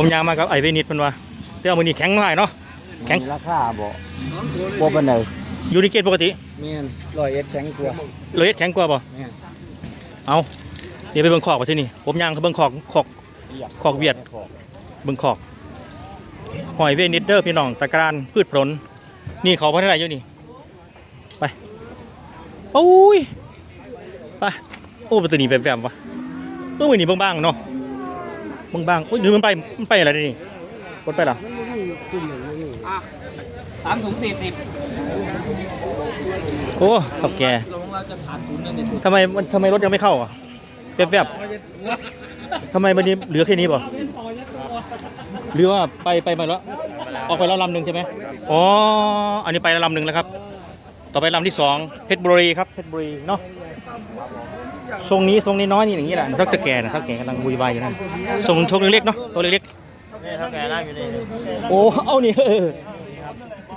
ผมยางมากับไอเวนิดเพิ่นว่าแต่ว่ามื้อนี้แข็งหน่อยเนาะ แข็ง มีราคาบ่บ่ปานใดอยู่ในเกณฑ์ปกติแม่นร้อยเอ็ดแข็งกว่าเลยเอ็ดแข็งกว่าบ่แม่นเอาเดี๋ยวไปเบิ่งคอกว่าที่นี่ผมยางเขาเบิ่งคอกคอกคอกเวียด เบิ่งคอกหอยเวนิดเด้อพี่น้องตะกรานพืชผลนี่เขาพัฒนาอยู่นี่ไปโอ้ยไปโอ้ประตูนี้แวบๆวะเออมือนี้บางๆเนาะ บางๆโอ้ยหรือมันไปมันไปอะไรนี่กดไปเหรอสามถุงสี่สิบโอ้ตกแกลงเราจะขาดทุนนั่นเองทำไมมันทำไมรถยังไม่เข้าอะแวบๆทำไมมันนี้เหลือแค่นี้ป่ะหรือว่าไปไปมาแล้วออกไปแล้วลำหนึ่งใช่ไหมอ๋อ อันนี้ไปแล้วลำหนึ่งแล้วครับ ต่อไปลำที่สองเพชรบุรีครับเพชรบุรีเนาะ ทรงนี้ทรงนี้น้อยนี่อย่างนี้แหละทักตะแกนะทักแกกำลังบุยวายอยู่นั่นทรงทรงเล็กๆเนาะตัวเล็กนี่เท่าแก่นั่งอยู่นี่ๆโอ้เอานี่เออ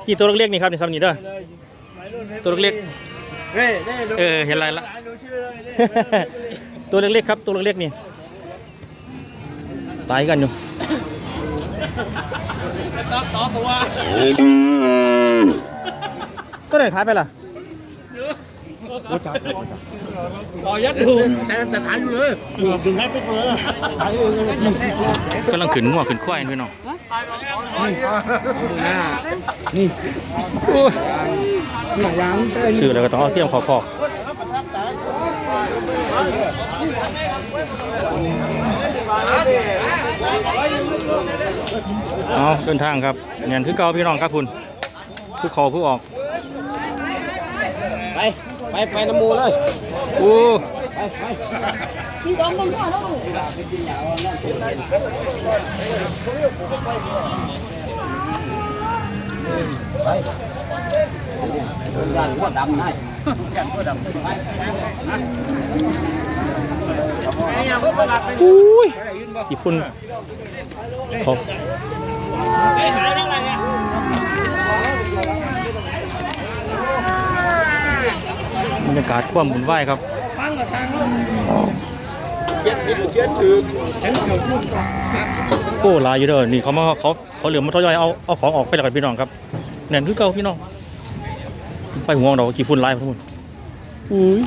นี่ตัวเล็กๆนี่ครับนี่ครับนี่เด้อตัวเล็กเฮ้ยนี่ๆเออเห็นอะไรละตัวเล็กๆครับตัวเล็กๆนี่ตายกันอยู่ต่อต่อตัวก็เดินขายไปล่ะ ต่อยัดดูแต่จะถ่ายอยู่เลยดึงให้ไปเลยถ่ายอยู่เลยกำลังขึ้นหัวขึ้นควายพี่น้องนี่นี่โอ้ยชื่อแล้วก็ต้องเอาเตรียมขอขอเอาเดินทางครับเงินคือเก่าพี่น้องครับคุณผู้ขอผู้ออกไป ไปไปน้ำมูเลยโอ้พี่ดองมึงก่อนแล้วยันหัวดำได้อุ้ยอีฝุ่นขอ บรรยากาศความบุญไหวครับเย็ดเย็ดถือโอ้ลายอยู่เด้อนี่เขามาเขาเขาเหลือมาทยอยเอาเอาของออกไปแล้วกันพี่น้องครับแน่นคือเก่าพี่น้องไปห่วงดอกกี่ฝุ่นลายพุ่นอุ้ย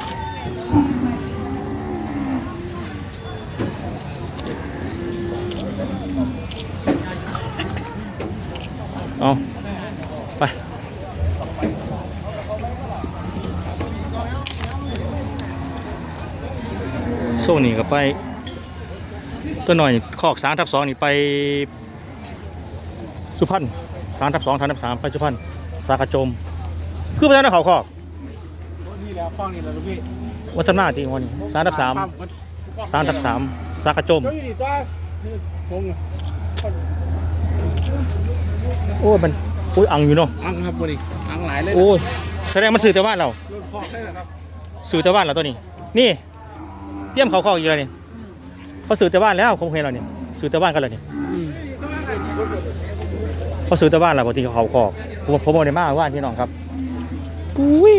เอาไป โซนนี่ก็ไป ตัวหน่อยคอกสามทับสองนี่ไป สุพรรณสามทับสองสามทับสามไปสุพรรณสากระโจม คือไปแล้วนะเขาคอกนี่แล้วฟังนี่แล้วพี่วัฒนาจริงวันนี้สามทับสามสามทับสามสากระโจมเจ้าอยู่ดีจ้าพงโอ้ยมันโอ้ยอังอยู่เนาะอังครับวันนี้อังหลายเลยโอ้ยแสดงมันสื่อแต่บ้านเรารุ่นคอกได้นะครับสื่อแต่บ้านเราตัวนี้ นี่ เตรียมเขาคอกอยู่แล้วนี่เขาสื่อแต่บ้านแล้วคงเห็นเราเนี่ยสื่อแต่บ้านกันเลยนี่เขาสื่อแต่บ้านเราปกติเขาเขาคอกผมผมเอาในมาว่านพี่น้องครับอุ้ย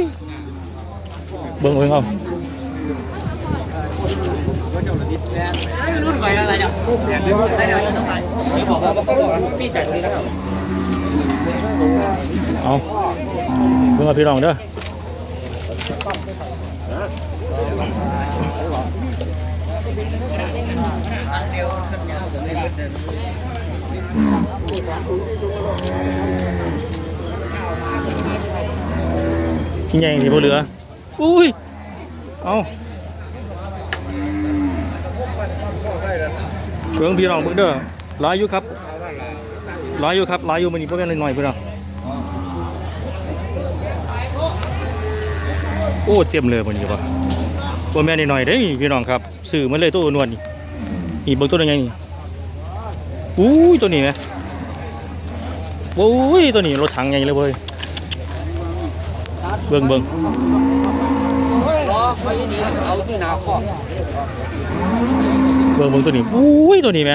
เบิ่งเบิ่งเอารุ่นไปอะไรเนี่ยได้แล้วต้องไปไม่บอกว่าเขาบอกพี่จ่ายเลยนะครับเอาเบิ่งเอาพี่น้องเด้อที่ ใหญ่ที่บ่เหลือ อุ้ย เอาเบิ่งพี่น้องเบิ่งเด้อหลายอยู่ครับหลายอยู่ครับหลายอยู่มื้อนี้บ่แม่นน้อยๆพี่อง โอ้เต็มเลยวันนี้ป่ะตัวแม่นหน่อยๆเด้ยพี่น้องครับซื้อมาเลยตัวนวลนี่นี่เบิ่งตัวยังไงนี่อู้ยตัวนี้ไหมโอ้ยตัวนี้รถถังใหญ่เลยเว้ยเบิ่งเบิ่งรอไปนี่เอาที่นาคอกเบิ่งเบิ่งตัวนี้อู้ยตัวนี้ไหม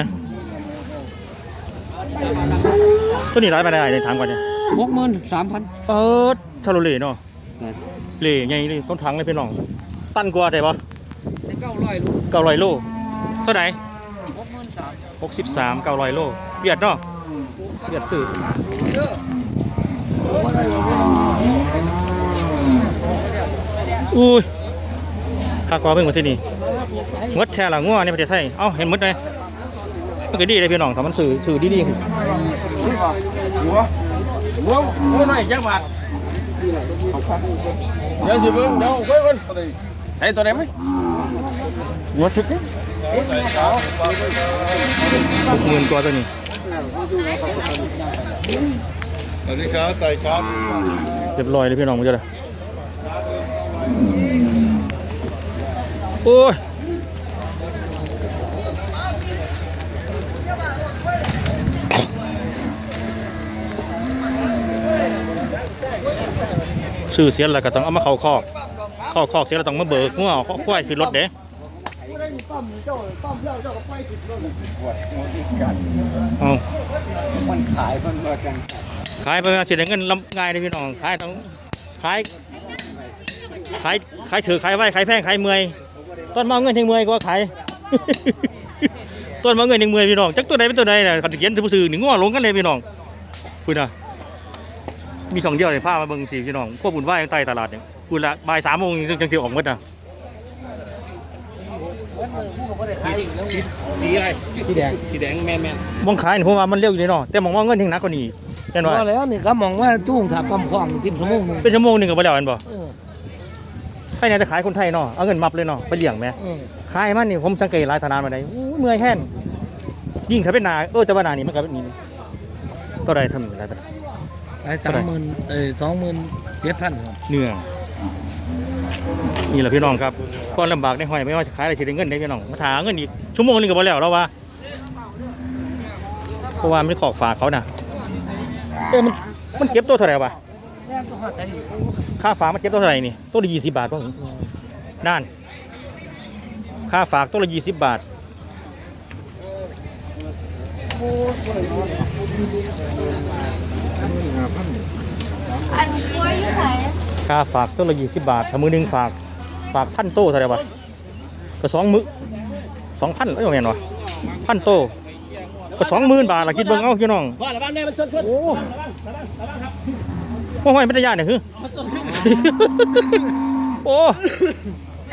ตัวนี้ร้ายไปได้ในถังก่อนเนี่ยหกหมื่นสามพันเออชาโลเล่เนาะ เล่ใหญ่เลยต้นถังเลยพี่น้อง ตันกว่าได้ปะได้เก้าร้อยลูกเก้าร้อยโลเท่าไหร่หกหมื่นสามหหกสิบสามเก้าร้อยโลเวียดเนาะเวียดซื้ออุ้ยข้ากว่าเพิ่งมาที่นี่มดแท่ละงัวในประเทศไทย เอ้าเห็นมดไหมมันก็ดีเลยพี่น้องถ้ามันสื่อสื่อดีๆคือหัวหัวหัวหน่อยจังหวัด เดี๋ยวสิเบิ่งเดี๋ยวเบิ่งก่อนใช้ตัวไหนไหมหัวทึกนี่หกหมื่นตัวตัวนี้สวัสดีครับใส่ครับเรียบร้อยเลยพี่น้องมันจะได้โอ้ย ซื้อเสียแล้วก็ต้องเอามาเข้าคอกเข้าคอกเสียแล้วต้องมาเบิกงัวเอาควายขึ้นรถเด้เอามันขายมันมากันขายไปมาเสียเงินลำง่ายเลยพี่น้องขายต้องขายขายขายถือขายไว้ขายแพงขายเมื่อยต้นมาเอาเงินทิ้งเมื่อยก็ขายต้นมาเงินทิ้งเมื่อยพี่น้องจักตัวใดเป็นตัวใดน่ะขัดเขียนถือผู้ซื้อหนึ่งง้อลงกันเลยพี่น้องพูดนะ มีสองเดียวเลยพามาเบิ่งสิพี่น้องควบบุญไหว้ใต้ตลาดเนี่ยพูดละบ่ายสามโมงจึงจังสิออกหมดนะสีอะไรสีแดงสีแดงแม่นแม่นมองขายนี่ผมว่ามันเร็วอยู่เลยเนาะแต่มองว่าเงินทิ้งหนักกว่านี้แน่นอนพอแล้วนี่ก็มองว่าจุ้งถ้าปั๊มคลองกินสมงหนึงเป็นชั่วโมงหนึงก็บ่แล้วอันบ่เออใครเนี่ยจะขายคนไทยเนาะเอาเงินมับเลยเนาะไปเลี้ยงแหมเออขายมันนี่ผมสังเกตหลายธนามาได้โอ้ยเมื่อยแห้งยิ่งถ้าเป็นนาเออจะว่านานี่มันก็เป็นนี่ตัวใดทำอะไรไป ไปสามหมื่นเออสองหมื่นเจ็ดพันครับเนื้อนี่แหละพี่น้องครับก่อนลำบากในห้อยไม่ว่าจะขายอะไรสิได้เงินได้พี่น้องมาถาเงินอีกชั่วโมงนึงก็บ่แล้วเราว่าเพราะว่าไม่ขอกฝากเขาน่ะเออมันมันเก็บตัวเท่าไหร่วะแม่ต้องหาใช้อีกค่าฝากมันเก็บตัวเท่าไหร่นี่ตัวละยี่สิบบาทป่ะนั่นค่าฝากตัวละยี่สิบบาท อันกล้วยอยู่ไหนค่าฝากตัวละยี่สิบบาทถ้ามือหนึ่งฝากฝากพันโต้เท่าไหร่วะก็สองมือสองพันเอ้ยว่าแม่นวะพันโต้ก็สองหมื่นบาทละคิดเบิ่งเอาพี่น้องว่าละบ้านได้มันชนชนโอ้โหห้อยไม่ได้ยากเนี่ยคือโอ้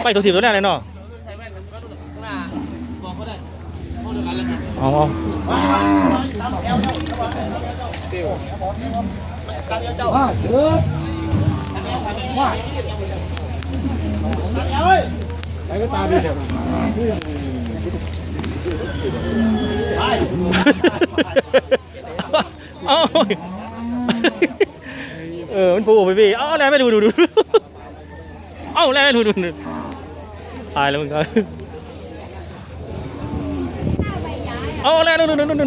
ไปตัวถีบตัวแรกเลยเนาะเอาเอา ว่าเยอะว่าไอ้ก็ตาดีเถอะเอาเออ มันปูไปพี่เอาแล้วไม่ดูดูดูเอาแล้วไม่ดูดูดูตายแล้วมึงก็เอาแล้วดูดูดูดู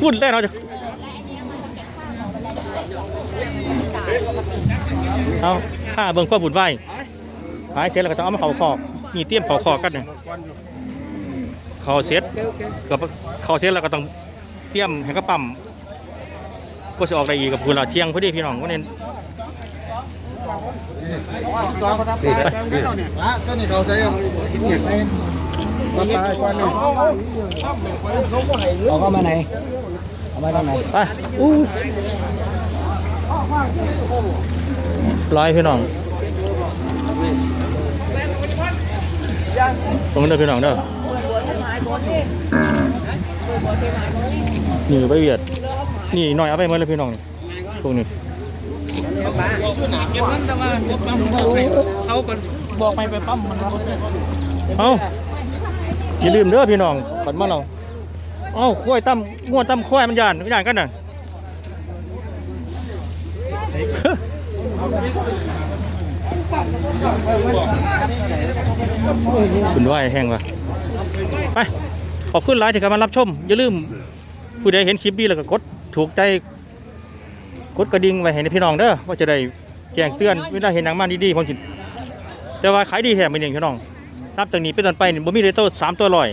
พูดแล้เราจะเอาข้าเบิ่งความบุญไหวหายเสร็จแล้วก็ต้องเอามาเขาคอกมีเตรียมเขาคอกกันเนี่ยเขาเซ็ตกับเขาเซ็ตแล้วก็ต้องเตรียมให้กระปั๊มก็จะออกได้อีกกับคุณละเที่ยงพอดีพี่น้องก็เน้นอะก็นี่เขาใช้ มันตายกว่านึงเอาเข้ามาไหน เอามาทางไหนไปอู้ร้อยพี่น้องตรงนั้นเด้อพี่น้องเด้อนี่ไปเวียด นี่หน่อยเอาไปเมื่อเลยพี่น้องพวกนี้เขาก็บอกไปไปปั๊มมันเอา อย่าลืมเด้อพี่น้องขันมาเราเอ้าข้วยตั้มงวดตั้มข้วยมันยานยานกันน่ะคุณว่าแห้งวะไป ขอบคุณหลายที่เข้ามารับชม อย่าลืม ผู้ใดเห็นคลิปนี้แล้วก็กดถูกใจ กดกระดิ่งไว้ให้ในพี่น้องเด้อว่าจะได้แจ้งเตือนเวลาเห็นหนังมันดีๆผมจิแต่ว่าขายดีแถมไปหนึ่งพี่น้อง นับจากนี้เป็นต้นไปนี่บ่มีเลยโต้สามตัวลอย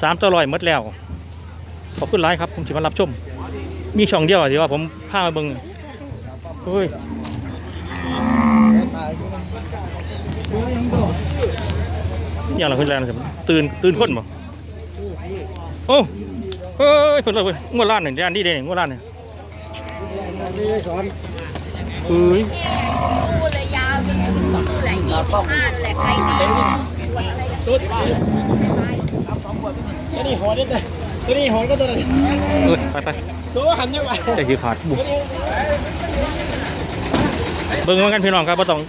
สามตัวลอยหมดแล้ว ขอบคุณหลายครับ ผมถือมารับชม มีช่องเดียวที่ว่าผมพามาเบิ่งเฮ้ยอย่างเราขึ้นแรงตื่นตื่นคนบ่โอ้เฮ้ยเพิ่นเลยเว้ยงวดล้านหนึ่งด้านนี้เด้งวดล้านหนึ่งนี่สอนเฮ้ย พูดเลยยาวจนพู ดเลยยี่สิบห้าเลยใครดีตุ๊ดตัวนี้หอได้แต่ตัวนี้หอก็ตัวนี้เอ้ยไปไปตัวหันยังไงใจสิขาดบุเบิ่งมือนกันพี่น้องครับบ่ต้อง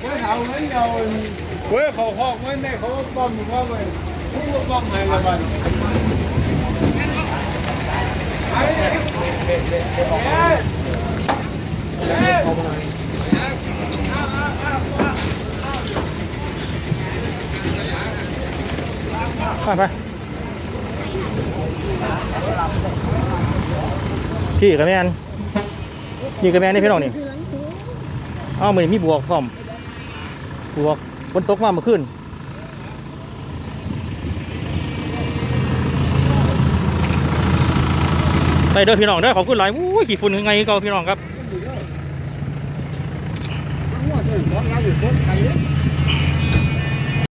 เว้ยเขาไม่เอาเว้ยเขาหอกไม่แน่เขาป้อมเขาไปผู้ป้อมให้ละบันไป ไปที่กับแม่นนี่กับแม่นนี่พี่น้องนี่เอ้ามือนมีบวกพร้อมบวกฝนตกมาเมื่อคืนไปเด้อพี่น้องเด้อขอบคุณหลายอู้ยขี่ฝุ่นยังไงก็พี่น้องครับ